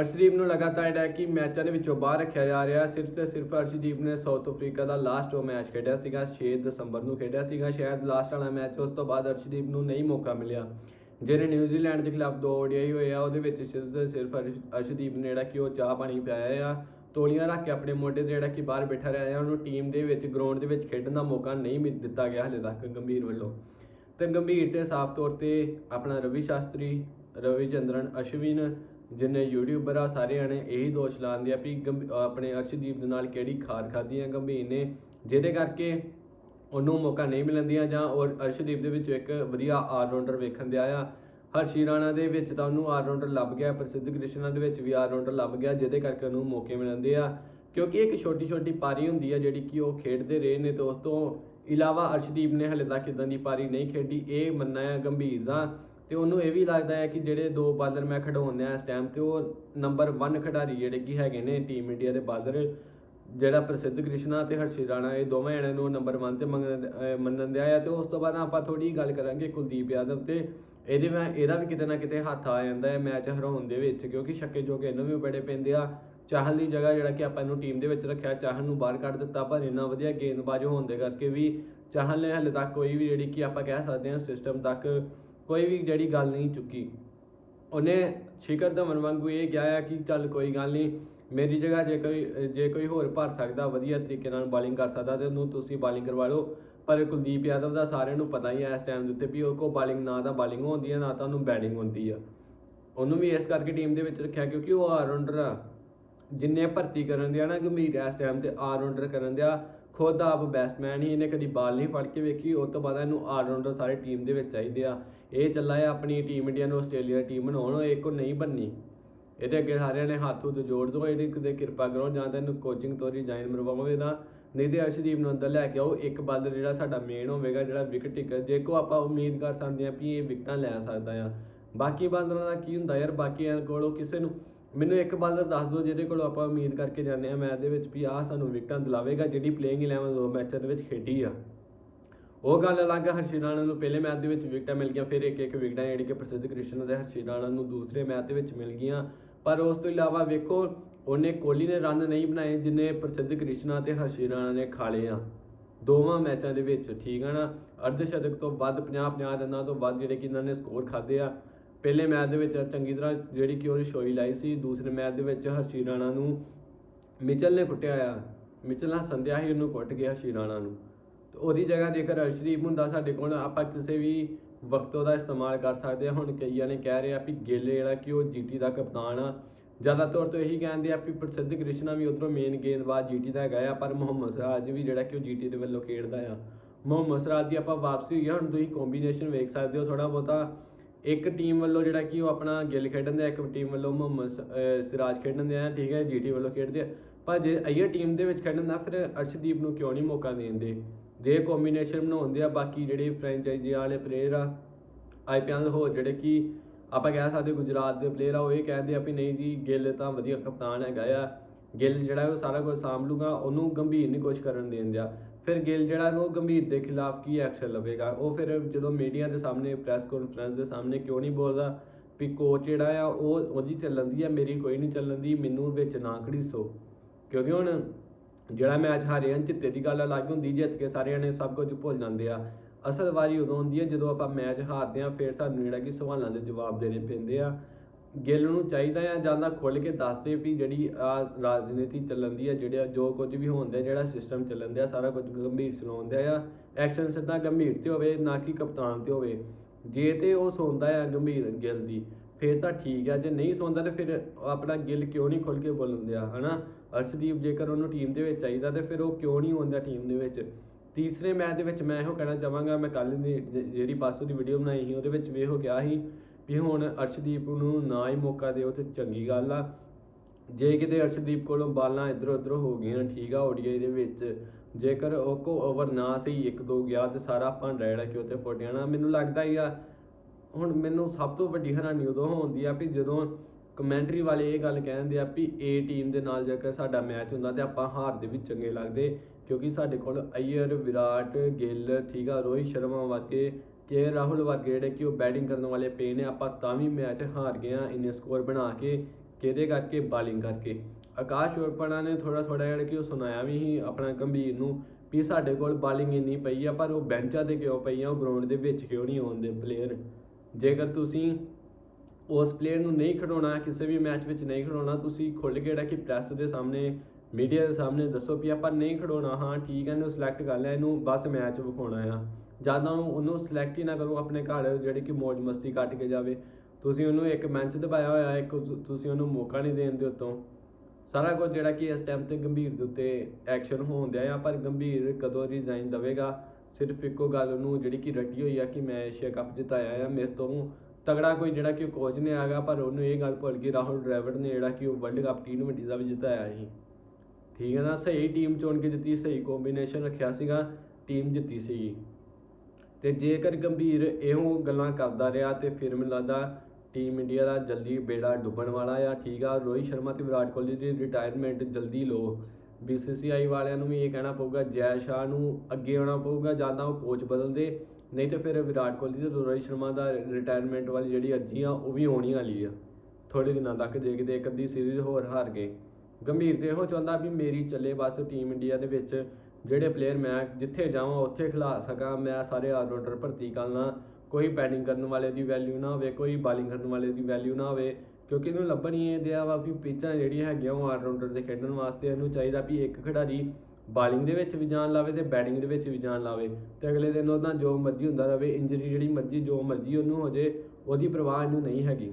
ਅਰਸ਼ਦੀਪ ਨੂੰ ਲਗਾਤਾਰ ਜਿਹੜਾ ਕਿ ਮੈਚਾਂ ਦੇ ਵਿੱਚੋਂ ਬਾਹਰ ਰੱਖਿਆ ਜਾ ਰਿਹਾ ਸਿਰਫ ਤੇ ਸਿਰਫ ਅਰਸ਼ਦੀਪ ਨੇ ਸਾਊਥ ਅਫਰੀਕਾ ਦਾ ਲਾਸਟ ਉਹ ਮੈਚ ਖੇਡਿਆ ਸੀਗਾ 6 ਦਸੰਬਰ ਨੂੰ ਖੇਡਿਆ ਸੀਗਾ। ਸ਼ਾਇਦ ਲਾਸਟ ਵਾਲਾ ਮੈਚ ਉਸ ਤੋਂ ਬਾਅਦ ਅਰਸ਼ਦੀਪ ਨੂੰ ਨਹੀਂ ਮੌਕਾ ਮਿਲਿਆ। ਜਿਹੜੇ ਨਿਊਜ਼ੀਲੈਂਡ ਦੇ ਖਿਲਾਫ ਦੋ ODI ਹੋਏ ਆ, ਉਹਦੇ ਵਿੱਚ ਸਿਰਫ ਤੇ ਸਿਰਫ ਅਰਸ਼- ਅਰਸ਼ਦੀਪ ਨੇ ਜਿਹੜਾ ਕਿ ਉਹ ਚਾਹ ਪਾਣੀ ਪਿਆਇਆ ਆ। ਤੋਲੀਆਂ ਰੱਖ ਕੇ ਆਪਣੇ ਮੋਢੇ ਤੇ ਜਿਹੜਾ ਕਿ ਬਾਹਰ ਬੈਠਾ ਰਿਹਾ ਆ। ਉਹਨੂੰ ਟੀਮ ਦੇ ਵਿੱਚ ਗਰਾਊਂਡ ਦੇ ਵਿੱਚ ਖੇਡਣ ਦਾ ਮੌਕਾ ਨਹੀਂ ਮਿਲ ਦਿੱਤਾ ਗਿਆ ਹਲੇ ਤੱਕ ਗੰਭੀਰ ਵੱਲੋਂ। ਤੇ ਗੰਭੀਰ ਤੇ ਸਾਫ਼ ਤੌਰ ਤੇ ਆਪਣਾ ਰਵੀ ਸ਼ਾਸਤਰੀ, ਰਵੀ ਚੰਦਰਨ, ਅਸ਼ਵਿਨ ਜਿੰਨੇ ਯੂਟਿਊਬਰ ਆ ਸਾਰੇ ਨੇ ਇਹੀ ਦੋਸ਼ ਲਾਉਂਦੇ ਆ ਵੀ ਗੰਭ- ਆਪਣੇ ਅਰਸ਼ਦੀਪ ਦੇ ਨਾਲ ਕਿਹੜੀ ਖਾਰ ਖਾਦੀ ਹੈ ਗੰਭੀਰ ਨੇ, ਜਿਹਦੇ ਕਰਕੇ ਉਹਨੂੰ ਮੌਕਾ ਨਹੀਂ ਮਿਲਣਦੀਆਂ ਜਾਂ ਉਹ ਅਰਸ਼ਦੀਪ ਦੇ ਵਿੱਚ ਇੱਕ ਵਧੀਆ ਆਲਰਾਊਂਡਰ ਵੇਖਣ ਦੇ ਆ। ਹਰਸ਼ੀ ਰਾਣਾ ਦੇ ਵਿੱਚ ਤਾਂ ਉਹਨੂੰ ਆਲਰਾਊਂਡਰ ਲੱਭ ਗਿਆ, ਪ੍ਰਸਿੱਧ ਕ੍ਰਿਸ਼ਨਾ ਦੇ ਵਿੱਚ ਵੀ ਆਲਰਾਊਂਡਰ ਲੱਭ ਗਿਆ, ਜਿਹਦੇ ਕਰਕੇ ਉਹਨੂੰ ਮੌਕੇ ਮਿਲਣਦੇ ਆ ਕਿਉਂਕਿ ਇੱਕ ਛੋਟੀ ਛੋਟੀ ਪਾਰੀ ਹੁੰਦੀ ਆ ਜਿਹੜੀ ਕਿ ਉਹ ਖੇਡਦੇ ਰਹੇ ਨੇ ਤੇ ਉਸ ਤੋਂ ਇਲਾਵਾ ਅਰਸ਼ਦੀਪ ਨੇ ਹਲੇ ਤੱਕ ਇਦਾਂ ਦੀ ਪਾਰੀ ਨਹੀਂ ਖੇਡੀ, ਇਹ ਮੰਨਣਾ ਹੈ ਗੰਭੀਰ ਦਾ। ਤੇ ਉਹਨੂੰ ਇਹ ਵੀ ਲੱਗਦਾ ਹੈ ਕਿ ਜਿਹੜੇ ਦੋ ਬਾਲਰ ਮੈਂ ਖਿਡਾਉਂਦੇ ਆ ਇਸ ਟਾਈਮ ਤੇ ਉਹ ਨੰਬਰ 1 ਖਿਡਾਰੀ ਜਿਹੜੇ ਕਿ ਹੈਗੇ ਨੇ ਟੀਮ ਇੰਡੀਆ ਦੇ ਬਾਲਰ, ਜਿਹੜਾ ਪ੍ਰਸਿੱਧ ਕ੍ਰਿਸ਼ਨਾ ਤੇ ਹਰਸ਼ੀ ਰਾਣਾ, ਇਹ ਦੋਵੇਂ ਜਣਿਆਂ ਨੂੰ ਨੰਬਰ 1 ਤੇ ਮੰਗਣ ਮੰਨਣ ਦਿਆ ਆ ਤੇ ਉਸ ਤੋਂ ਬਾਅਦ ਆਪਾਂ ਥੋੜੀ ਗੱਲ ਕਰਾਂਗੇ ਕੁਲਦੀਪ ਯਾਦਵ ਤੇ ਇਹਦੇ ਮੈਂ, ਇਹਦਾ ਵੀ ਕਿਤੇ ਨਾ ਕਿਤੇ ਹੱਥ ਆ ਜਾਂਦਾ ਹੈ ਮੈਚ ਹਰਾਉਣ ਦੇ ਵਿੱਚ, ਕਿਉਂਕਿ ਛੱਕੇ ਜੋਗੇ ਇਹਨੂੰ ਵੀ ਬੜੇ ਪੈਂਦੇ ਆ। ਚਾਹਲ ਦੀ ਜਗ੍ਹਾ ਜਿਹੜਾ ਕਿ ਆਪਾਂ ਇਹਨੂੰ ਟੀਮ ਦੇ ਵਿੱਚ ਰੱਖਿਆ, ਚਾਹਲ ਨੂੰ ਬਾਹਰ ਕੱਢ ਦਿੱਤਾ, ਪਰ ਇੰਨਾ ਵਧੀਆ ਗੇਂਦਬਾਜ਼ ਹੋਣ ਦੇ ਕਰਕੇ ਵੀ ਚਾਹਲ ਨੇ ਹਲੇ ਤੱਕ ਕੋਈ ਵੀ ਜਿਹੜੀ ਕਿ ਆਪਾਂ ਕਹਿ ਸਕਦੇ ਹਾਂ ਸਿਸਟਮ ਤੱਕ ਕੋਈ ਵੀ ਜਿਹੜੀ ਗੱਲ ਨਹੀਂ ਚੁੱਕੀ। ਉਹਨੇ ਸ਼ਿਖਰ ਧਵਨ ਵਾਂਗੂ ਇਹ ਕਿਹਾ ਹੈ ਕਿ ਚੱਲ ਕੋਈ ਗੱਲ ਨਹੀਂ, ਮੇਰੀ ਜਗ੍ਹਾ ਜੇ ਕੋਈ ਜੇ ਕੋਈ ਹੋਰ ਭਰ ਸਕਦਾ, ਵਧੀਆ ਤਰੀਕੇ ਨਾਲ ਬੋਲਿੰਗ ਕਰ ਸਕਦਾ ਤੇ ਉਹਨੂੰ ਤੁਸੀਂ ਬੋਲਿੰਗ ਕਰਵਾ ਲਓ। ਪਰ ਕੁਲਦੀਪ ਯਾਦਵ ਦਾ ਸਾਰਿਆਂ ਨੂੰ ਪਤਾ ਹੀ ਹੈ ਇਸ ਟਾਈਮ ਦੇ ਉੱਤੇ ਵੀ ਉਹ ਕੋ ਬੋਲਿੰਗ ਨਾ ਤਾਂ ਬੋਲਿੰਗ ਹੁੰਦੀ ਹੈ ਨਾ ਤਾਂ ਉਹਨੂੰ ਬੈਟਿੰਗ ਹੁੰਦੀ ਆ। ਉਹਨੂੰ ਵੀ ਇਸ ਕਰਕੇ ਟੀਮ ਦੇ ਵਿੱਚ ਰੱਖਿਆ ਕਿਉਂਕਿ ਉਹ ਆਲਰਾਊਂਡਰ ਆ। ਜਿੰਨੇ ਭਰਤੀ ਕਰਨ ਦੇ ਆ ਨਾ ਗੰਭੀਰ ਇਸ ਟਾਈਮ ਤੇ ਆਲਰਾਊਂਡਰ ਕਰਨ ਦਿਆ ਖੁਦ ਆਪ ਬੈਟਸਮੈਨ ਹੀ ਇਹਨੇ ਕਦੀ ਬਾਲ ਨਹੀਂ ਫੜ ਕੇ ਵੇਖੀ ਉਸ ਤੋਂ ਬਾਅਦ ਇਹਨੂੰ ਆਲਰਾਊਂਡਰ ਸਾਰੇ ਟੀਮ ਦੇ ਵਿੱਚ ਚਾਹੀਦੇ ਆ। ਇਹ ਚੱਲਾ ਹੈ, ਆਪਣੀ ਟੀਮ ਇੰਡੀਆ ਨੂੰ ਆਸਟ੍ਰੇਲੀਆ ਦੀ ਟੀਮ ਬਣਾਉਣ ਉਹ ਇੱਕ ਨਹੀਂ ਬੰਨੀ ਇਹਦੇ ਅੱਗੇ ਸਾਰਿਆਂ ਨੇ ਹੱਥ ਉੱਤੇ ਜੋੜ ਦੋ, ਇਹਦੀ ਕਿਤੇ ਕਿਰਪਾ ਕਰੋ, ਜਾਂ ਤਾਂ ਇਹਨੂੰ ਕੋਚਿੰਗ ਤੋਂ ਰਿਜ਼ਾਈਨ ਮਰਵਾਓ ਇਹਦਾ ਨਹੀਂ ਤੇ ਅਰਸ਼ਦੀਪ ਨੂੰ ਅੰਦਰ ਲੈ ਕੇ ਆਓ, ਇੱਕ ਬਾਲਰ ਜਿਹੜਾ ਸਾਡਾ ਮੇਨ ਹੋਵੇਗਾ, ਜਿਹੜਾ ਵਿਕਟ ਟਿਕਰ ਜੇ ਕੋ ਆਪਾਂ ਉਮੀਦ ਕਰ ਸਕਦੇ ਹਾਂ ਵੀ ਇਹ ਵਿਕਟਾਂ ਲੈ ਸਕਦਾ ਆ। ਬਾਕੀ ਬਾਲਰਾਂ ਦਾ ਕੀ ਹੁੰਦਾ ਯਾਰ, ਬਾਕੀਆਂ ਕੋਲੋਂ ਕਿਸੇ ਨੂੰ ਮੈਨੂੰ ਇੱਕ ਬਾਲਰ ਦੱਸ ਦਿਓ, ਜਿਹਦੇ ਕੋਲੋਂ ਆਪਾਂ ਉਮੀਦ ਕਰਕੇ ਜਾਂਦੇ ਆ ਮੈਚ ਦੇ ਵਿੱਚ ਵੀ ਆਹ ਸਾਨੂੰ ਵਿਕਟਾਂ ਦਿਲਾਵੇਗਾ, ਜਿਹੜੀ ਪਲੇਇੰਗ 11 ਦੋ ਮੈਚਾਂ ਦੇ ਵਿੱਚ ਖੇਡੀ ਆ। ਉਹ ਗੱਲ ਅਲੱਗ ਹੈ ਹਰਸ਼ੀ ਰਾਣਾ ਨੂੰ ਪਹਿਲੇ ਮੈਚ ਦੇ ਵਿੱਚ ਵਿਕਟਾਂ ਮਿਲ ਗਈਆਂ, ਫਿਰ ਇੱਕ ਇੱਕ ਵਿਕਟਾਂ ਜਿਹੜੀ ਕਿ ਪ੍ਰਸਿੱਧ ਕ੍ਰਿਸ਼ਨ ਤੇ ਹਰਸ਼ੀ ਰਾਣਾ ਨੂੰ ਦੂਸਰੇ ਮੈਚ ਦੇ ਵਿੱਚ ਮਿਲ ਗਈਆਂ। ਪਰ ਉਸ ਤੋਂ ਇਲਾਵਾ ਵੇਖੋ, ਉਹਨੇ ਕੋਹਲੀ ਨੇ ਰਨ ਨਹੀਂ ਬਣਾਏ, ਜਿੰਨੇ ਪ੍ਰਸਿੱਧ ਕ੍ਰਿਸ਼ਨਾ ਤੇ ਹਰਸ਼ੀ ਰਾਣਾ ਨੇ ਖਾਲੇ ਆ। ਦੋਵਾਂ ਮੈਚਾਂ ਦੇ ਵਿੱਚ, ਠੀਕ ਆ ਨਾ? ਅਰਧ ਸ਼ਤਕ ਤੋਂ ਵੱਧ 50 50 ਰਨਾਂ ਤੋਂ ਵੱਧ ਜਿਹੜੇ ਕਿ ਇਹਨਾਂ ਨੇ ਸਕੋਰ ਖਾਦੇ ਆ। ਪਹਿਲੇ ਮੈਚ ਦੇ ਵਿੱਚ ਚੰਗੀ ਤਰ੍ਹਾਂ ਜਿਹੜੀ ਕਿ ਉਹਨੇ ਸ਼ੋਈ ਲਾਈ ਸੀ, ਦੂਸਰੇ ਮੈਚ ਦੇ ਵਿੱਚ ਹਰਸ਼ੀ ਰਾਣਾ ਨੂੰ ਮਿਚਲ ਨੇ ਕੁੱਟਿਆ ਆ। ਮਿਚਲ ਨਾਲ ਸੰਧਿਆ ਹੀ ਉਹਨੂੰ ਕੁੱਟ ਗਿਆ ਹਰਸ਼ੀ ਰਾਣਾ ਨੂੰ। ਤੇ ਉਹਦੀ ਜਗ੍ਹਾ ਜੇਕਰ ਅਰਸ਼ਦੀਪ ਹੁੰਦਾ ਸਾਡੇ ਕੋਲ, ਆਪਾਂ ਕਿਸੇ ਵੀ ਵਕਤੋਂ ਦਾ ਇਸਤੇਮਾਲ ਕਰ ਸਕਦੇ ਹਾਂ ਹੁਣ ਕਈਆਂ ਨੇ ਕਹਿ ਰਿਹਾ ਵੀ ਗਿੱਲ ਜਿਹੜਾ ਕਿ ਉਹ ਜੀਟੀ ਦਾ ਕਪਤਾਨ ਆ। ਜ਼ਿਆਦਾ ਤੌਰ ਤੇ ਇਹੀ ਕਹਿੰਦੇ ਆ ਵੀ ਪ੍ਰਸਿੱਧ ਕ੍ਰਿਸ਼ਨਾ ਵੀ ਉਧਰੋਂ ਮੇਨ ਗੇਂਦਬਾਜ਼ ਜੀਟੀ ਦਾ ਹੈਗਾ ਪਰ ਮੁਹੰਮਦ ਸਰਾਜ ਵੀ ਜਿਹੜਾ ਕਿ ਉਹ ਜੀਟੀ ਦੇ ਵੱਲੋਂ ਖੇਡਦਾ ਆ। ਮੁਹੰਮਦ ਸਰਾਜ ਦੀ ਆਪਾਂ ਵਾਪਸੀ ਹੋਈ ਆ, ਹੁਣ ਤੁਸੀਂ ਕੰਬੀਨੇਸ਼ਨ ਵੇਖ ਸਕਦੇ ਹੋ ਥੋੜਾ ਬਹੁਤਾ ਇੱਕ ਟੀਮ ਵੱਲੋਂ ਜਿਹੜਾ ਕਿ ਉਹ ਆਪਣਾ ਗਿੱਲ ਖੇਡਣ ਦੇ ਇੱਕ ਟੀਮ ਵੱਲੋਂ ਮੁਹੰਮਦ ਸ- ਸਿਰਾਜ ਖੇਡਣ ਦੇ ਆ ਠੀਕ ਹੈ, ਜੀਟੀ ਵੱਲੋਂ ਖੇਡਦੇ ਆ। ਪਰ ਜੇ ਅਈਰ ਟੀਮ ਦੇ ਵਿੱਚ ਖੇਡਣ ਦਾ, ਫਿਰ ਅਰਸ਼ਦੀਪ ਨੂੰ ਕਿਉਂ ਨਹੀਂ ਮੌਕਾ ਦੇਂਦੇ ਜੇ ਕੰਬੀਨੇਸ਼ਨ ਬਣਾਉਂਦੇ ਆ, ਬਾਕੀ ਜਿਹੜੇ ਫਰੈਂਚਾਈਜ਼ੀ ਵਾਲੇ ਪਲੇਅਰ ਆ ਆਈਪੀਐਲ ਹੋਰ ਜਿਹੜੇ ਕਿ ਆਪਾਂ ਕਹਿ ਸਕਦੇ ਗੁਜਰਾਤ ਦੇ ਪਲੇਅਰ ਆ, ਉਹ ਇਹ ਕਹਿੰਦੇ ਆ ਵੀ ਨਹੀਂ ਜੀ, ਗਿੱਲ ਤਾਂ ਵਧੀਆ ਕਪਤਾਨ ਹੈਗਾ ਆ। ਗਿੱਲ ਜਿਹੜਾ ਉਹ ਸਾਰਾ ਕੁਝ ਸਾਂਭ ਲੂਗਾ ਉਹਨੂੰ ਗੰਭੀਰ ਨਹੀਂ ਕੁਝ ਕਰਨ ਦੇਣ ਦਿਆ। ਫਿਰ ਗਿੱਲ ਜਿਹੜਾ ਉਹ ਗੰਭੀਰ ਦੇ ਖਿਲਾਫ ਕੀ ਐਕਸ਼ਨ ਲਵੇਗਾ? ਉਹ ਫਿਰ ਜਦੋਂ ਮੀਡੀਆ ਦੇ ਸਾਹਮਣੇ ਪ੍ਰੈਸ ਕਾਨਫਰੰਸ ਦੇ ਸਾਹਮਣੇ ਕਿਉਂ ਨਹੀਂ ਬੋਲਦਾ? ਵੀ ਕੋਚ ਜਿਹੜਾ ਆ, ਉਹ ਉਹਦੀ ਚੱਲਣ ਦੀ ਆ, ਮੇਰੀ ਕੋਈ ਨਹੀਂ ਚੱਲਣ ਦੀ, ਮੈਨੂੰ ਵਿੱਚ ਨਾ ਘੜੀਸੋ। ਕਿਉਂਕਿ ਹੁਣ ਜਿਹੜਾ ਮੈਚ ਹਾਰੇ ਹਨ ਚਿੱਤੇ ਦੀ ਗੱਲ ਅਲੱਗ ਹੁੰਦੀ, ਜਿੱਤ ਕੇ ਸਾਰਿਆਂ ਨੇ ਸਭ ਕੁਝ ਭੁੱਲ ਜਾਂਦੇ ਆ। ਅਸਲ ਵਾਰੀ ਉਦੋਂ ਹੁੰਦੀ ਹੈ ਜਦੋਂ ਆਪਾਂ ਮੈਚ ਹਾਰਦੇ ਆ, ਫਿਰ ਸਾਨੂੰ ਜਿਹੜਾ ਕਿ ਸਵਾਲਾਂ ਦੇ ਜਵਾਬ ਦੇਣੇ ਪੈਂਦੇ ਆ। ਗਿੱਲ ਨੂੰ ਚਾਹੀਦਾ ਆ ਜਾਂ ਤਾਂ ਖੁੱਲ ਕੇ ਦੱਸਦੇ ਵੀ ਜਿਹੜੀ ਆ ਰਾਜਨੀਤੀ ਚੱਲਣ ਦੀ ਆ, ਜਿਹੜਾ ਜੋ ਕੁਝ ਵੀ ਹੋਣ ਦਿਆ ਜਿਹੜਾ ਸਿਸਟਮ ਚੱਲਣ ਦਿਆ, ਸਾਰਾ ਕੁਝ ਗੰਭੀਰ ਸੁਣਾਉਣ ਦਿਆ ਆ। ਐਕਸ਼ਨ ਸਿੱਧਾ ਗੰਭੀਰ ਤੇ ਹੋਵੇ, ਨਾ ਕਿ ਕਪਤਾਨ ਤੇ ਹੋਵੇ। ਜੇ ਤੇ ਉਹ ਸੌਂਦਾ ਆ ਗੰਭੀਰ ਗਿੱਲ ਦੀ, ਫਿਰ ਤਾਂ ਠੀਕ ਆ। ਜੇ ਨਹੀਂ ਸੌਂਦਾ ਤੇ ਫਿਰ ਆਪਣਾ ਗਿੱਲ ਕਿਉਂ ਨਹੀਂ ਖੁੱਲ ਕੇ ਬੋਲਣ ਦਿਆ, ਹਨਾ? ਅਰਸ਼ਦੀਪ ਜੇਕਰ ਉਹਨੂੰ ਟੀਮ ਦੇ ਵਿੱਚ ਚਾਹੀਦਾ ਤੇ ਫਿਰ ਉਹ ਕਿਉਂ ਨਹੀਂ ਆਉਂਦਾ ਟੀਮ ਦੇ ਵਿੱਚ? ਤੀਸਰੇ ਮੈਚ ਦੇ ਵਿੱਚ ਮੈਂ ਇਹੋ ਕਹਿਣਾ ਚਾਹਾਂਗਾ, ਮੈਂ ਕੱਲ ਦੀ ਜਿਹੜੀ ਪਾਸੋਂ ਦੀ ਵੀਡੀਓ ਬਣਾਈ ਸੀ, ਉਹਦੇ ਵਿੱਚ ਵੀ ਇਹੋ ਕਿਹਾ ਸੀ ਵੀ ਹੁਣ ਅਰਸ਼ਦੀਪ ਨੂੰ ਨਾ ਹੀ ਮੌਕਾ ਦਿਓ ਤੇ ਚੰਗੀ ਗੱਲ ਆ। ਜੇ ਕਿਤੇ ਅਰਸ਼ਦੀਪ ਕੋਲੋਂ ਬਾਲਾਂ ਇੱਧਰ ਉੱਧਰ ਹੋ ਗਈਆਂ, ਠੀਕ ਆ, ਓਡੀਆਈ ਦੇ ਵਿੱਚ। ਜੇਕਰ ਉਹ ਕੋ ਓਵਰ ਨਾ ਸਹੀ, ਇੱਕ ਦੋ ਗਿਆ ਤੇ ਸਾਰਾ ਭਾਂਡਾ ਜਿਹੜਾ ਕਿ ਉੱਤੇ ਫੁੱਟ ਜਾਣਾ ਮੈਨੂੰ ਲੱਗਦਾ ਹੀ ਆ, ਹੁਣ ਮੈਨੂੰ ਸਭ ਤੋਂ ਵੱਡੀ ਹੈਰਾਨੀ ਉਦੋਂ ਹੁੰਦੀ ਆ ਵੀ ਜਦੋਂ ਕਮੈਂਟਰੀ ਵਾਲੇ ਇਹ ਗੱਲ ਕਹਿੰਦੇ ਆ ਵੀ ਏ ਟੀਮ ਦੇ ਨਾਲ ਜੇਕਰ ਸਾਡਾ ਮੈਚ ਹੁੰਦਾ ਤੇ ਆਪਾਂ ਹਾਰ ਦੇ ਵਿੱਚ ਚੰਗੇ ਲੱਗਦੇ, ਕਿਉਂਕਿ ਸਾਡੇ ਕੋਲ ਅਈਅਰ, ਵਿਰਾਟ, ਗਿੱਲ, ਠੀਕ ਆ, ਰੋਹਿਤ ਸ਼ਰਮਾ ਵਰਗੇ ਕਿ ਰਾਹੁਲ ਵਰਗੇ ਜਿਹੜੇ ਕਿ ਉਹ ਬੈਟਿੰਗ ਕਰਨ ਵਾਲੇ ਪਏ ਨੇ, ਆਪਾਂ ਤਾਂ ਵੀ ਮੈਚ ਹਾਰ ਗਏ ਆ ਇੰਨੇ ਸਕੋਰ ਬਣਾ ਕੇ, ਕਿਹਦੇ ਕਰਕੇ? ਬਾਲਿੰਗ ਕਰਕੇ। ਆਕਾਸ਼ ਚੋਪੜਾ ਨੇ ਥੋੜਾ ਥੋੜਾ ਜਿਹੜਾ ਕਿ ਉਹ ਸੁਣਾਇਆ ਵੀ ਸੀ ਆਪਣਾ ਗੰਭੀਰ ਨੂੰ ਵੀ ਸਾਡੇ ਕੋਲ ਬਾਲਿੰਗ ਇੰਨੀ ਪਈ ਆ, ਪਰ ਉਹ ਬੈਂਚਾਂ ਤੇ ਕਿਉਂ ਪਈ ਆ? ਉਹ ਗਰਾਊਂਡ ਦੇ ਵਿੱਚ ਕਿਉਂ ਨਹੀਂ ਆਉਂਦੇ ਪਲੇਅਰ ਜੇਕਰ ਤੁਸੀਂ ਉਸ ਪਲੇਅਰ ਨੂੰ ਨਹੀਂ ਖਿਡਾਉਣਾ, ਕਿਸੇ ਵੀ ਮੈਚ ਵਿੱਚ ਨਹੀਂ ਖਿਡਾਉਣਾ, ਤੁਸੀਂ ਖੁੱਲ੍ਹ ਕੇ ਜਿਹੜਾ ਕਿ ਪ੍ਰੈਸ ਦੇ ਸਾਹਮਣੇ ਮੀਡੀਆ ਦੇ ਸਾਹਮਣੇ ਦੱਸੋ ਵੀ ਆਪਾਂ ਨਹੀਂ ਖਿਡਾਉਣਾ, ਹਾਂ, ਠੀਕ ਹੈ ਇਹਨੂੰ ਸਿਲੈਕਟ ਕਰ ਲਿਆ, ਇਹਨੂੰ ਬਸ ਮੈਚ ਵਿਖਾਉਣਾ ਆ। ਜ਼ਿਆਦਾ ਉਹਨੂੰ ਸਿਲੈਕਟ ਹੀ ਨਾ ਕਰੋ ਆਪਣੇ ਘਰ, ਜਿਹੜੀ ਕਿ ਮौज ਮਸਤੀ ਕੱਟ ਕੇ ਜਾਵੇ। ਤੁਸੀਂ ਉਹਨੂੰ ਇੱਕ ਮੈਚ ਦਬਾਇਆ ਹੋਇਆ, ਇੱਕ ਤੁਸੀਂ ਉਹਨੂੰ ਮੌਕਾ ਨਹੀਂ ਦੇਣ ਦੇ ਉੱਤੋਂ। ਸਾਰਾ ਕੁਝ ਜਿਹੜਾ ਕਿ ਇਸ ਟਾਈਮ ਤੇ ਗੰਭੀਰ ਦੇ ਉੱਤੇ ਐਕਸ਼ਨ ਹੋਣ ਦਿਆ ਆ, ਪਰ ਗੰਭੀਰ ਕਦੋਂ ਰਿਜ਼ਾਈਨ ਦੇਵੇਗਾ? ਸਿਰਫ ਇੱਕੋ ਗੱਲ ਉਹਨੂੰ ਜਿਹੜੀ ਕਿ ਰੱਟੀ ਹੋਈ ਆ ਕਿ ਮੈਂ ਏਸ਼ੀਆ ਕੱਪ ਜਿਤਾਇਆ ਆ, ਮੇਰੇ ਤੋਂ ਤਗੜਾ ਕੋਈ ਜਿਹੜਾ ਕਿ ਕੋਚ ਨਹੀਂ ਆਗਾ, ਪਰ ਉਹਨੂੰ ਇਹ ਗੱਲ ਭੁੱਲ ਗਈ, ਰਾਹੁਲ ਡਰਾਈਵਰ ਨੇ ਜਿਹੜਾ ਕਿ ਉਹ ਵਰਲਡ ਕੱਪ T20 ਦਾ ਵੀ ਜਿਤਾਇਆ ਸੀ। ਠੀਕ ਹੈ ਨਾ? ਸਹੀ ਟੀਮ ਚੁਣ ਕੇ ਜਿੱਤੀ, ਸਹੀ ਕੰਬੀਨੇਸ਼ਨ ਰੱਖਿਆ ਸੀਗਾ ਟੀਮ ਜਿੱਤੀ ਸੀਗੀ। ਤੇ ਜੇਕਰ ਗੰਭੀਰ ਇਹੋ ਗੱਲਾਂ ਕਰਦਾ ਰਿਹਾ ਤੇ ਫਿਰ ਮੈਨੂੰ ਲੱਗਦਾ ਟੀਮ ਇੰਡੀਆ ਦਾ ਜਲਦੀ ਬੇੜਾ ਡੁੱਬਣ ਵਾਲਾ ਆ। ਠੀਕ ਆ, ਰੋਹਿਤ ਸ਼ਰਮਾ ਤੇ ਵਿਰਾਟ ਕੋਹਲੀ ਦੀ ਰਿਟਾਇਰਮੈਂਟ ਜਲਦੀ ਲੋ BCCI ਵਾਲਿਆਂ ਨੂੰ ਵੀ ਇਹ ਕਹਿਣਾ ਪਊਗਾ, ਜੈ ਸ਼ਾਹ ਨੂੰ ਅੱਗੇ ਆਉਣਾ ਪਊਗਾ ਜਾਂ ਤਾਂ ਉਹ ਕੋਚ ਬਦਲ ਦੇ ਨਹੀਂ ਤੇ ਫਿਰ ਵਿਰਾਟ ਕੋਹਲੀ ਤੇ ਰੋਹਿਤ ਸ਼ਰਮਾ ਦਾ ਰਿਟਾਇਰਮੈਂਟ ਵਾਲੀ ਜਿਹੜੀ ਅਰਜ਼ੀ ਆ, ਉਹ ਵੀ ਆਉਣੀ ਵਾਲੀ ਆ। ਥੋੜੇ ਦਿਨਾਂ ਤੱਕ ਦੇਖਦੇ ਇੱਕ ਅੱਧੀ ਸੀਰੀਜ਼ ਹੋਰ ਹਾਰ ਗਏ। ਗੰਭੀਰ ਤੇ ਇਹੋ ਚਾਹੁੰਦਾ ਵੀ ਮੇਰੀ ਚੱਲੇ ਬਸ ਟੀਮ ਇੰਡੀਆ ਦੇ ਵਿੱਚ ਜਿਹੜੇ ਪਲੇਅਰ ਮੈਂ ਜਿੱਥੇ ਜਾਵਾਂ, ਉੱਥੇ ਖਿਲਾ ਸਕਾਂ, ਮੈਂ ਸਾਰੇ ਆਲਰਾਊਂਡਰ ਭਰਤੀ ਕਰ ਲਾਂ। ਕੋਈ ਬੈਟਿੰਗ ਕਰਨ ਵਾਲੇ ਦੀ ਵੈਲਿਊ ਨਾ ਹੋਵੇ, ਕੋਈ ਬਾਲਿੰਗ ਕਰਨ ਵਾਲੇ ਦੀ ਵੈਲਿਊ ਨਾ ਹੋਵੇ, ਕਿਉਂਕਿ ਇਹਨੂੰ ਲੱਭਣ ਹੀ ਇਹ ਦਿਆ ਵਾ ਵੀ ਪਿੱਚਾਂ ਜਿਹੜੀਆਂ ਹੈਗੀਆਂ ਉਹ ਆਲਰਾਊਂਡਰ ਦੇ ਖੇਡਣ ਵਾਸਤੇ ਇਹਨੂੰ ਚਾਹੀਦਾ ਵੀ ਇੱਕ ਖਿਡਾਰੀ ਬਾਲਿੰਗ ਦੇ ਵਿੱਚ ਵੀ ਜਾਨ ਲਾਵੇ ਤੇ ਬੈਟਿੰਗ ਦੇ ਵਿੱਚ ਵੀ ਜਾਨ ਲਾਵੇ। ਤੇ ਅਗਲੇ ਦਿਨ ਉਹਦਾ ਜੋ ਮਰਜ਼ੀ ਹੁੰਦਾ ਰਹੇ ਇੰਜਰੀ ਜਿਹੜੀ ਮਰਜ਼ੀ, ਜੋ ਮਰਜ਼ੀ ਉਹਨੂੰ ਹੋ ਜੇ, ਉਹਦੀ ਪਰਵਾਹ ਇਹਨੂੰ ਨਹੀਂ ਹੈਗੀ।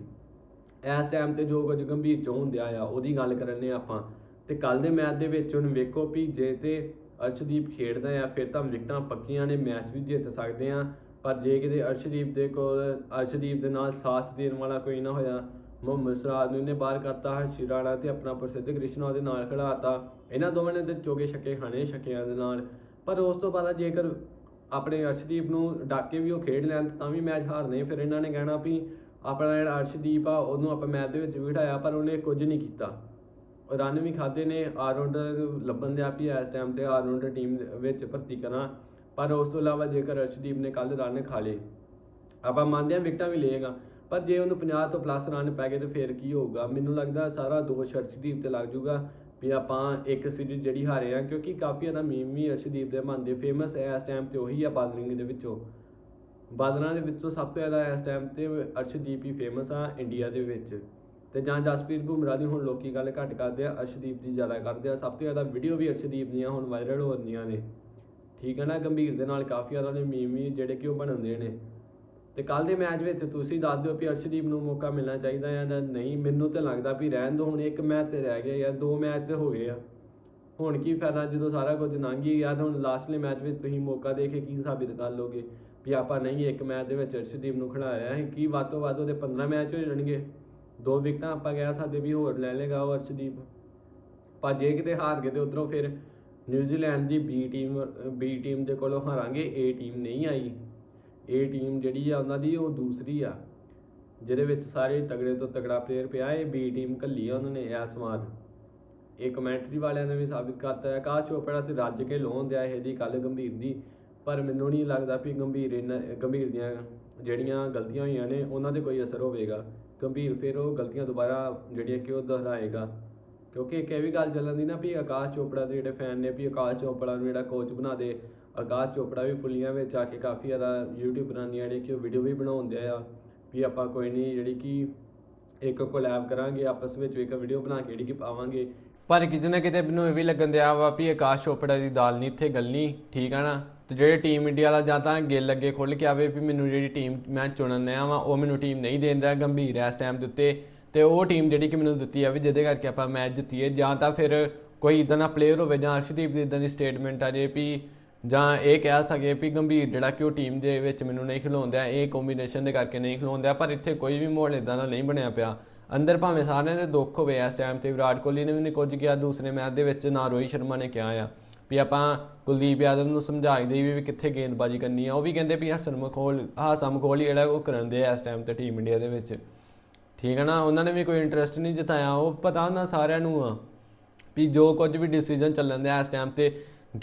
ਇਸ ਟਾਈਮ ਤੇ ਜੋ ਕੁਝ ਗੰਭੀਰ 'ਚੋਂ ਹੁੰਦਿਆ ਆ, ਉਹਦੀ ਗੱਲ ਕਰਨੇ ਆਪਾਂ। ਤੇ ਕੱਲ ਦੇ ਮੈਚ ਦੇ ਵਿੱਚ ਉਹਨੂੰ ਵੇਖੋ ਵੀ ਜੇ ਤੇ ਅਰਸ਼ਦੀਪ ਖੇਡਦਾ ਆ, ਫਿਰ ਤਾਂ ਵਿਕਟਾਂ ਪੱਕੀਆਂ ਨੇ, ਮੈਚ ਵੀ ਜਿੱਤ ਸਕਦੇ ਆ। ਪਰ ਜੇ ਕਿਤੇ ਅਰਸ਼ਦੀਪ ਦੇ ਕੋਲ, ਅਰਸ਼ਦੀਪ ਦੇ ਨਾਲ ਸਾਥ ਦੇਣ ਵਾਲਾ ਕੋਈ ਨਾ ਹੋਇਆ, ਮੁਹੰਮਦ ਸਰਾਜ ਨੂੰ ਇਹਨੇ ਬਾਹਰ ਕਰਤਾ, ਹਰਸ਼ੀ ਰਾਣਾ ਤੇ ਆਪਣਾ ਪ੍ਰਸਿੱਧ ਕ੍ਰਿਸ਼ਨਾ ਉਹਦੇ ਨਾਲ ਖਿਡਾਤਾ ਇਹਨਾਂ ਦੋਵਾਂ ਨੇ ਤੇ ਚੋਗੇ ਛੱਕੇ ਖਾਣੇ ਛੱਕਿਆਂ ਦੇ ਨਾਲ। ਪਰ ਉਸ ਤੋਂ ਬਾਅਦ ਜੇਕਰ ਆਪਣੇ ਅਰਸ਼ਦੀਪ ਨੂੰ ਡਾਕੇ ਵੀ ਉਹ ਖੇਡ ਲੈਣ, ਤਾਂ ਵੀ ਮੈਚ ਹਾਰਨੇ। ਫਿਰ ਇਹਨਾਂ ਨੇ ਕਹਿਣਾ ਵੀ ਆਪਣਾ ਜਿਹੜਾ ਅਰਸ਼ਦੀਪ ਆ, ਉਹਨੂੰ ਆਪਾਂ ਮੈਚ ਦੇ ਵਿੱਚ ਵੀ ਬਿਠਾਇਆ ਪਰ ਉਹਨੇ ਕੁਝ ਨਹੀਂ ਕੀਤਾ। ਰਨ ਵੀ ਖਾਦੇ ਨੇ ਆਲਰਾਊਂਡਰ ਲੱਭਣ ਦੇ ਆਪੀ ਇਸ ਟਾਈਮ ਤੇ ਆਲਰਾਊਂਡਰ ਟੀਮ ਵਿੱਚ ਭਰਤੀ ਕਰਾਂ। ਪਰ ਉਸ ਤੋਂ ਇਲਾਵਾ ਜੇਕਰ ਅਰਸ਼ਦੀਪ ਨੇ ਕੱਲ ਰਨ ਖਾ ਲਏ, ਆਪਾਂ ਮੰਨਦੇ ਹਾਂ ਵਿਕਟਾਂ ਵੀ ਲਏਗਾ। ਪਰ ਜੇ ਉਹਨੂੰ 50 ਤੋਂ ਪਲੱਸ ਰਨ ਪੈ ਗਏ ਤੇ ਫਿਰ ਕੀ ਹੋਊਗਾ? ਮੈਨੂੰ ਲੱਗਦਾ ਸਾਰਾ ਦੋਸ਼ ਅਰਸ਼ਦੀਪ ਤੇ ਲੱਗ ਜਾਊਗਾ ਵੀ ਆਪਾਂ ਇੱਕ ਸੀਰੀਜ਼ ਜਿਹੜੀ ਹਾਰੇ ਆ ਕਿਉਂਕਿ ਕਾਫੀ ਜ਼ਿਆਦਾ ਮੀਮ ਵੀ ਅਰਸ਼ਦੀਪ ਦੇ ਮੰਨਦੇ ਫੇਮਸ ਹੈ ਇਸ ਟਾਈਮ ਤੇ, ਉਹੀ ਆ ਬਾਦਲਿੰਗ ਦੇ ਵਿੱਚੋਂ। ਬਾਦਲਾਂ ਦੇ ਵਿੱਚੋਂ ਸਭ ਤੋਂ ਜ਼ਿਆਦਾ ਇਸ ਟਾਈਮ ਤੇ ਅਰਸ਼ਦੀਪ ਹੀ ਫੇਮਸ ਆ ਇੰਡੀਆ ਦੇ ਵਿੱਚ। ਤੇ ਜਾਂ ਜਸਪ੍ਰੀਤ ਬੁਮਰਾਹ ਦੀ ਹੁਣ ਲੋਕੀ ਗੱਲ ਘੱਟ ਕਰਦੇ ਆ, ਅਰਸ਼ਦੀਪ ਦੀ ਜ਼ਿਆਦਾ ਕਰਦੇ ਆ। ਸਭ ਤੋਂ ਜ਼ਿਆਦਾ ਵੀਡੀਓ ਵੀ ਅਰਸ਼ਦੀਪ ਦੀਆਂ ਹੁਣ ਵਾਇਰਲ ਹੋ ਰਹੀਆਂ ਨੇ। ਠੀਕ ਹੈ ਨਾ, ਗੰਭੀਰ ਦੇ ਨਾਲ ਕਾਫੀ ਜ਼ਿਆਦਾ ਨੇ ਮੀਮ ਵੀ, ਜਿਹੜੇ ਕਿ ਉਹ ਬਣਾਉਂਦੇ ਨੇ। ਤੇ ਕੱਲ ਦੇ ਮੈਚ ਵਿੱਚ ਤੁਸੀਂ ਦੱਸ ਦਿਓ ਵੀ ਅਰਸ਼ਦੀਪ ਨੂੰ ਮੌਕਾ ਮਿਲਣਾ ਚਾਹੀਦਾ ਹੈ ਜਾਂ ਨਹੀਂ। ਮੈਨੂੰ ਤਾਂ ਲੱਗਦਾ ਵੀ ਰਹਿਣ ਦੋ ਹੁਣ ਇੱਕ ਮੈਚ ਤੇ ਰਹਿ ਗਿਆ ਯਾਰ ਦੋ ਮੈਚ ਹੋ ਗਏ ਆ। ਹੁਣ ਕੀ ਫਾਇਦਾ ਜਦੋਂ ਸਾਰਾ ਕੁਝ ਲੰਘ ਹੀ ਗਿਆ, ਤਾਂ ਹੁਣ ਲਾਸਟਲੇ ਮੈਚ ਵਿੱਚ ਤੁਸੀਂ ਮੌਕਾ ਦੇ ਕੇ ਕੀ ਸਾਬਿਤ ਕਰ ਲੋਗੇ? ਵੀ ਆਪਾਂ ਨਹੀਂ ਇੱਕ ਮੈਚ ਦੇ ਵਿੱਚ ਅਰਸ਼ਦੀਪ ਨੂੰ ਖਿਡਾਇਆ ਹੈ ਕੀ ਵੱਧ ਤੋਂ ਵੱਧ ਉਹਦੇ 15 ਮੈਚ ਹੋ ਜਾਣਗੇ? ਦੋ ਵਿਕਟਾਂ ਆਪਾਂ ਕਹਿ ਸਕਦੇ ਵੀ ਹੋਰ ਲੈ ਲੇਗਾ ਉਹ ਅਰਸ਼ਦੀਪ। ਪਰ ਜੇ ਕਿਤੇ ਹਾਰ ਗਏ ਤੇ ਉਧਰੋਂ ਫਿਰ ਨਿਊਜ਼ੀਲੈਂਡ ਦੀ ਬੀ ਟੀਮ ਬੀ ਟੀਮ ਦੇ ਕੋਲੋਂ ਹਾਰਾਂਗੇ, ਏ ਟੀਮ ਨਹੀਂ ਆਈ। ਏ ਟੀਮ ਜਿਹੜੀ ਆ ਉਹਨਾਂ ਦੀ, ਉਹ ਦੂਸਰੀ ਆ, ਜਿਹਦੇ ਵਿੱਚ ਸਾਰੇ ਤਗੜੇ ਤੋਂ ਤਗੜਾ ਪਲੇਅਰ ਪਿਆ ਇਹ, ਬੀ ਟੀਮ ਕੱਲੀ ਆ ਉਹਨਾਂ ਨੇ ਇਸ ਵਾਰ ਇਹ ਕਮੈਂਟਰੀ ਵਾਲਿਆਂ ਨੇ ਵੀ ਸਾਬਿਤ ਕਰਤਾ ਹੈ, ਆਕਾਸ਼ ਚੋਪੜਾ ਤੇ ਰੱਜ ਕੇ ਲੋਨ ਦਿਆ ਇਹਦੀ ਕੱਲ ਗੰਭੀਰ ਦੀ, ਪਰ ਮੈਨੂੰ ਨਹੀਂ ਲੱਗਦਾ ਵੀ ਗੰਭੀਰ ਇਹਨਾਂ, ਗੰਭੀਰ ਦੀਆਂ ਜਿਹੜੀਆਂ ਗਲਤੀਆਂ ਹੋਈਆਂ ਨੇ, ਉਹਨਾਂ ਤੇ ਕੋਈ ਅਸਰ ਹੋਵੇਗਾ। ਗੰਭੀਰ, ਫਿਰ ਉਹ ਗਲਤੀਆਂ ਦੁਬਾਰਾ ਜਿਹੜੀਆਂ ਕਿ ਉਹ ਦੁਹਰਾਏਗਾ। ਕਿਉਂਕਿ ਇੱਕ ਇਹ ਵੀ ਗੱਲ ਚੱਲਣ ਦੀ ਨਾ ਵੀ ਆਕਾਸ਼ ਚੋਪੜਾ ਦੇ ਜਿਹੜੇ ਫੈਨ ਨੇ ਵੀ ਆਕਾਸ਼ ਚੋਪੜਾ ਨੂੰ ਜਿਹੜਾ ਕੋਚ ਬਣਾ ਦੇ, ਆਕਾਸ਼ ਚੋਪੜਾ ਵੀ ਫੁੱਲੀਆਂ ਵਿੱਚ ਆ ਕੇ ਕਾਫੀ ਜ਼ਿਆਦਾ YouTube ਬਣਾਉਂਦੀਆਂ ਨੇ ਕਿ ਉਹ ਵੀਡੀਓ ਵੀ ਬਣਾਉਂਦੇ ਆ। ਵੀ ਆਪਾਂ ਕੋਈ ਨਹੀਂ ਜਿਹੜੀ ਕਿ ਇੱਕ ਕੋਲੈਬ ਕਰਾਂਗੇ, ਆਪਸ ਵਿੱਚ ਇੱਕ ਵੀਡੀਓ ਬਣਾ ਕੇ ਜਿਹੜੀ ਕਿ ਪਾਵਾਂਗੇ। ਪਰ ਕਿਤੇ ਨਾ ਕਿਤੇ ਮੈਨੂੰ ਇਹ ਵੀ ਲੱਗਣ ਦਿਆ ਵਾ ਵੀ ਆਕਾਸ਼ ਚੋਪੜਾ ਦੀ ਦਾਲ ਨਹੀਂ ਇੱਥੇ ਗਲਣੀ ਠੀਕ ਆ ਨਾ? ਤੇ ਜਿਹੜੇ ਟੀਮ ਇੰਡੀਆ ਵਾਲਾ ਜਾਂ ਤਾਂ ਗਿੱਲ ਅੱਗੇ ਖੁੱਲ ਕੇ ਆਵੇ ਵੀ ਮੈਨੂੰ ਜਿਹੜੀ ਟੀਮ ਮੈਂ ਚੁਣਨ ਲਿਆ ਵਾ, ਉਹ ਮੈਨੂੰ ਟੀਮ ਨਹੀਂ ਦੇਂਦਾ ਗੰਭੀਰ ਇਸ ਟਾਈਮ ਦੇ ਉੱਤੇ। ਤੇ ਉਹ ਟੀਮ ਜਿਹੜੀ ਕਿ ਮੈਨੂੰ ਦਿੱਤੀ ਆ ਵੀ ਜਿਹਦੇ ਕਰਕੇ ਆਪਾਂ ਮੈਚ ਜਿੱਤੀਏ, ਜਾਂ ਤਾਂ ਫਿਰ ਕੋਈ ਇਦਾਂ ਦਾ ਪਲੇਅਰ ਹੋਵੇ ਜਾਂ ਅਰਸ਼ਦੀਪ ਦੀ ਇਦਾਂ ਦੀ ਸਟੇਟਮੈਂਟ ਆ ਜੇ ਵੀ ਜਾਂ ਇਹ ਕਹਿ ਸਕੇ ਵੀ ਗੰਭੀਰ ਜਿਹੜਾ ਕਿ ਉਹ ਟੀਮ ਦੇ ਵਿੱਚ ਮੈਨੂੰ ਨਹੀਂ ਖਿਲਾਉਂਦਾ ਇਹ ਕੰਬੀਨੇਸ਼ਨ ਦੇ ਕਰਕੇ ਨਹੀਂ ਖਿਲਾਉਂਦਾ ਪਰ ਇੱਥੇ ਕੋਈ ਵੀ ਮਾਹੌਲ ਇਦਾਂ ਦਾ ਨਹੀਂ ਬਣਿਆ ਪਿਆ। ਅੰਦਰ ਭਾਵੇਂ ਸਾਰਿਆਂ ਦੇ ਦੁੱਖ ਹੋਵੇ ਇਸ ਟਾਈਮ ਤੇ ਵਿਰਾਟ ਕੋਹਲੀ ਨੇ ਵੀ ਨਹੀਂ ਕੁਝ ਕਿਹਾ, ਦੂਸਰੇ ਮੈਚ ਦੇ ਵਿੱਚ ਨਾ ਰੋਹਿਤ ਸ਼ਰਮਾ ਨੇ ਕਿਹਾ ਆ ਵੀ ਆਪਾਂ ਕੁਲਦੀਪ ਯਾਦਵ ਨੂੰ ਸਮਝਾਈ ਦੇਈ ਵੀ ਕਿੱਥੇ ਗੇਂਦਬਾਜ਼ੀ ਕਰਨੀ ਆ। ਉਹ ਵੀ ਕਹਿੰਦੇ ਵੀ ਹਸਨ ਮਖੋਲ ਹਾਸਾ ਮਖੋਲ ਜਿਹੜਾ ਉਹ ਕਰਨ ਦੇ ਆ ਇਸ ਟਾਈਮ ਤੇ ਟੀਮ ਇੰਡੀਆ ਦੇ ਵਿੱਚ। ਠੀਕ ਹੈ ਨਾ? ਉਹਨਾਂ ਨੇ ਵੀ ਕੋਈ ਇੰਟਰਸਟ ਨਹੀਂ ਜਤਾਇਆ। ਉਹ ਪਤਾ ਨਾ ਸਾਰਿਆਂ ਨੂੰ ਆ ਵੀ ਜੋ ਕੁਝ ਵੀ ਡਿਸੀਜਨ ਚੱਲਣ ਦਿਆ ਇਸ ਟਾਈਮ ਤੇ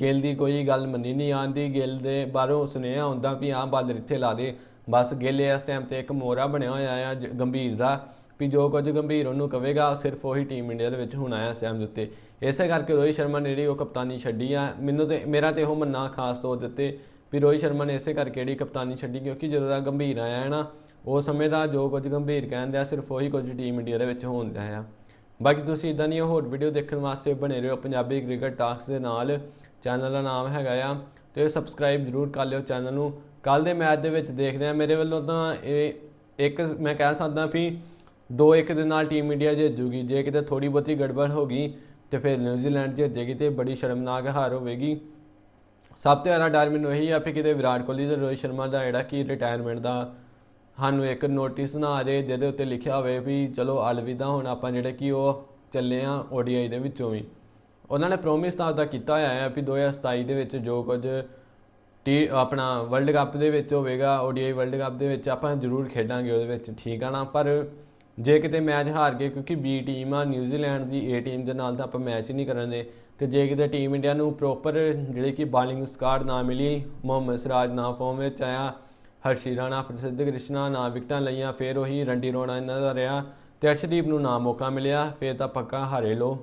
ਗਿੱਲ ਦੀ ਕੋਈ ਗੱਲ ਮੰਨੀ ਨਹੀਂ ਆਂਦੀ ਗਿੱਲ ਦੇ ਬਾਹਰੋਂ ਸੁਨੇਹਾ ਆਉਂਦਾ ਵੀ ਆਹ ਬਾਲਰ ਇੱਥੇ ਲਾ ਦੇ। ਬਸ ਗਿੱਲ ਇਸ ਟਾਈਮ ਤੇ ਇੱਕ ਮੋਰਾ ਬਣਿਆ ਹੋਇਆ ਆ ਗੰਭੀਰ ਦਾ। ਵੀ ਜੋ ਕੁਝ ਗੰਭੀਰ ਉਹਨੂੰ ਕਵੇਗਾ, ਸਿਰਫ ਉਹੀ ਟੀਮ ਇੰਡੀਆ ਦੇ ਵਿੱਚ ਹੁਣ ਆਇਆ ਇਸ ਟਾਈਮ ਦੇ ਉੱਤੇ। ਇਸੇ ਕਰਕੇ ਰੋਹਿਤ ਸ਼ਰਮਾ ਨੇ ਜਿਹੜੀ ਉਹ ਕਪਤਾਨੀ ਛੱਡੀ ਆ, ਮੈਨੂੰ ਤੇ, ਮੇਰਾ ਤੇ ਉਹ ਮੰਨਣਾ ਖਾਸ ਤੌਰ ਦੇ ਉੱਤੇ ਵੀ ਰੋਹਿਤ ਸ਼ਰਮਾ ਨੇ ਇਸੇ ਕਰਕੇ ਜਿਹੜੀ ਕਪਤਾਨੀ ਛੱਡੀ, ਕਿਉਂਕਿ ਜਦੋਂ ਦਾ ਗੰਭੀਰ ਆਇਆ ਹੈ ਨਾ, ਉਹ ਸਮੇਂ ਦਾ ਜੋ ਕੁਝ ਗੰਭੀਰ ਕਹਿੰਦੇ ਆ ਸਿਰਫ ਉਹੀ ਕੁਝ ਟੀਮ ਇੰਡੀਆ ਦੇ ਵਿੱਚ ਹੋਣ ਡਿਆ ਆ। ਬਾਕੀ ਤੁਸੀਂ ਇਦਾਂ ਦੀਆਂ ਹੋਰ ਵੀਡੀਓ ਦੇਖਣ ਵਾਸਤੇ ਬਣੇ ਰਹੋ ਪੰਜਾਬੀ ਕ੍ਰਿਕਟ ਟਾਕਸ ਦੇ ਨਾਲ। ਚੈਨਲ ਦਾ ਨਾਮ ਹੈਗਾ ਆ, ਤੇ ਸਬਸਕ੍ਰਾਈਬ ਜ਼ਰੂਰ ਕਰ ਲਿਓ ਚੈਨਲ ਨੂੰ। ਕੱਲ ਦੇ ਮੈਚ ਦੇ ਵਿੱਚ ਦੇਖਦੇ ਆ, ਮੇਰੇ ਵੱਲੋਂ ਤਾਂ ਇਹ, ਇੱਕ ਮੈਂ ਕਹਿ ਸਕਦਾ ਵੀ 2-1 ਦੇ ਨਾਲ ਟੀਮ ਇੰਡੀਆ ਜਿੱਤੂਗੀ, ਜੇ ਕਿਤੇ ਥੋੜੀ ਬਹੁਤੀ ਗੜਬੜ ਹੋ ਗਈ ਤੇ ਫਿਰ ਨਿਊਜ਼ੀਲੈਂਡ ਜਿੱਤੇਗੀ ਤੇ ਬੜੀ ਸ਼ਰਮਨਾਕ ਹਾਰ ਹੋਵੇਗੀ। ਸਭ ਤੋਂ ਜ਼ਿਆਦਾ ਡਰ ਮੈਨੂੰ ਇਹੀ ਆ ਵੀ ਕਿਤੇ ਵਿਰਾਟ ਕੋਹਲੀ ਤੇ ਰੋਹਿਤ ਸ਼ਰਮਾ ਦਾ ਜਿਹੜਾ ਕਿ ਰਿਟਾਇਰਮੈਂਟ ਦਾ ਸਾਨੂੰ ਇੱਕ ਨੋਟਿਸ ਨਾ ਆ ਜਾਏ ਜਿਹਦੇ ਉੱਤੇ ਲਿਖਿਆ ਹੋਵੇ ਵੀ ਚਲੋ ਅਲਵਿਦਾ ਹੁਣ ਆਪਾਂ ਜਿਹੜੇ ਕਿ ਉਹ ਚੱਲੇ ਆ ODI ਦੇ ਵਿੱਚੋਂ ਵੀ। ਉਹਨਾਂ ਨੇ ਪ੍ਰੋਮਿਸ ਤਾਂ ਉਹਦਾ ਕੀਤਾ ਹੋਇਆ ਹੈ ਵੀ 2027 ਦੇ ਵਿੱਚ ਜੋ ਕੁਝ ਟੀ ਆਪਣਾ ਵਰਲਡ ਕੱਪ ਦੇ ਵਿੱਚ ਹੋਵੇਗਾ ODI ਵਰਲਡ ਕੱਪ ਦੇ ਵਿੱਚ ਆਪਾਂ ਜ਼ਰੂਰ ਖੇਡਾਂਗੇ ਉਹਦੇ ਵਿੱਚ, ਠੀਕ ਆ ਨਾ? ਪਰ ਜੇ ਕਿਤੇ ਮੈਚ ਹਾਰ ਗਏ, ਕਿਉਂਕਿ ਬੀ ਟੀਮ ਆ ਨਿਊਜ਼ੀਲੈਂਡ ਦੀ ਏ ਟੀਮ ਦੇ ਨਾਲ ਤਾਂ ਆਪਾਂ ਮੈਚ ਹੀ ਨਹੀਂ ਕਰਨਦੇ ਤੇ ਜੇ ਕਿਤੇ ਟੀਮ ਇੰਡੀਆ ਨੂੰ ਪ੍ਰੋਪਰ ਜਿਹੜੀ ਕਿ ਬਾਲਿੰਗ ਸਕਾਡ ਨਾ ਮਿਲੀ, ਮੁਹੰਮਦ ਸਿਰਾਜ ਨਾ ਫਾਰਮ ਵਿੱਚ ਆਇਆ, ਹਰਸ਼ੀ ਰਾਣਾ, ਪ੍ਰਸਿੱਧ ਕ੍ਰਿਸ਼ਨਾ ਨਾ ਵਿਕਟਾਂ ਲਈਆਂ, ਫਿਰ ਉਹੀ ਰੰਡੀ ਰੋਣਾ ਇਹਨਾਂ ਦਾ ਰਿਹਾ। ਤੇ ਅਰਸ਼ਦੀਪ ਨੂੰ ਨਾ ਮੌਕਾ ਮਿਲਿਆ, ਫਿਰ ਤਾਂ ਪੱਕਾ ਹਾਰੇ ਲੋ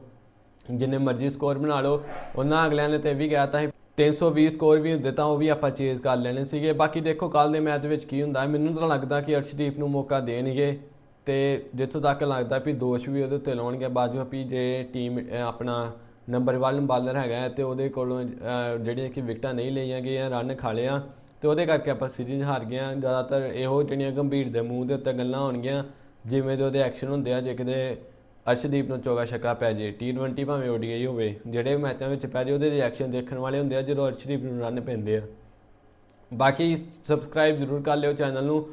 ਜਿੰਨੇ ਮਰਜ਼ੀ ਸਕੋਰ ਬਣਾ ਲਓ। ਉਹਨਾਂ ਅਗਲਿਆਂ ਨੇ ਤੇ ਇਹ ਵੀ ਕਿਹਾ ਤਾਂ ਸੀ 320 ਸਕੋਰ ਵੀ ਹੁੰਦੇ ਤਾਂ ਉਹ ਵੀ ਆਪਾਂ ਚੇਜ਼ ਕਰ ਲੈਣੇ ਸੀਗੇ। ਬਾਕੀ ਦੇਖੋ ਕੱਲ ਦੇ ਮੈਚ ਦੇ ਵਿੱਚ ਕੀ ਹੁੰਦਾ, ਮੈਨੂੰ ਤਾਂ ਲੱਗਦਾ ਕਿ ਅਰਸ਼ਦੀਪ ਨੂੰ ਮੌਕਾ ਦੇਣਗੇ। ਤੇ ਜਿੱਥੋਂ ਤੱਕ ਲੱਗਦਾ ਵੀ ਦੋਸ਼ ਵੀ ਉਹਦੇ ਉੱਤੇ ਲਾਉਣਗੇ ਬਾਜੂ ਵੀ ਜੇ ਟੀਮ ਆਪਣਾ ਨੰਬਰ 1 ਬਾਲਰ ਹੈਗਾ ਹੈ ਤੇ ਉਹਦੇ ਕੋਲੋਂ ਜਿਹੜੀਆਂ ਕਿ ਵਿਕਟਾਂ ਨਹੀਂ ਲਈਆਂ ਗਈਆਂ ਰਨ ਖਾ ਲਿਆ ਤੇ ਉਹਦੇ ਕਰਕੇ ਆਪਾਂ ਸੀਰੀਜ਼ ਹਾਰ ਗਏ ਹਾਂ ਜ਼ਿਆਦਾਤਰ ਇਹੋ ਜਿਹੜੀਆਂ ਗੰਭੀਰ ਦੇ ਮੂੰਹ ਦੇ ਉੱਤੇ ਗੱਲਾਂ ਹੋਣਗੀਆਂ, ਜਿਵੇਂ ਦੇ ਉਹਦੇ ਐਕਸ਼ਨ ਹੁੰਦੇ ਆ, ਜੇ ਕਿਤੇ ਅਰਸ਼ਦੀਪ ਨੂੰ ਚੌਗਾ ਛੱਕਾ ਪੈ ਜੇ T20 ਭਾਵੇਂ ODI ਹੋਵੇ, ਜਿਹੜੇ ਮੈਚਾਂ ਵਿੱਚ ਪੈ ਜੇ ਉਹਦੇ ਰਿਐਕਸ਼ਨ ਦੇਖਣ ਵਾਲੇ ਹੁੰਦੇ ਆ, ਜਦੋਂ ਅਰਸ਼ਦੀਪ ਨੂੰ ਰਨ ਪੈਂਦੇ ਆ। ਬਾਕੀ ਸਬਸਕ੍ਰਾਈਬ ਜ਼ਰੂਰ ਕਰ ਲਿਓ ਚੈਨਲ ਨੂੰ।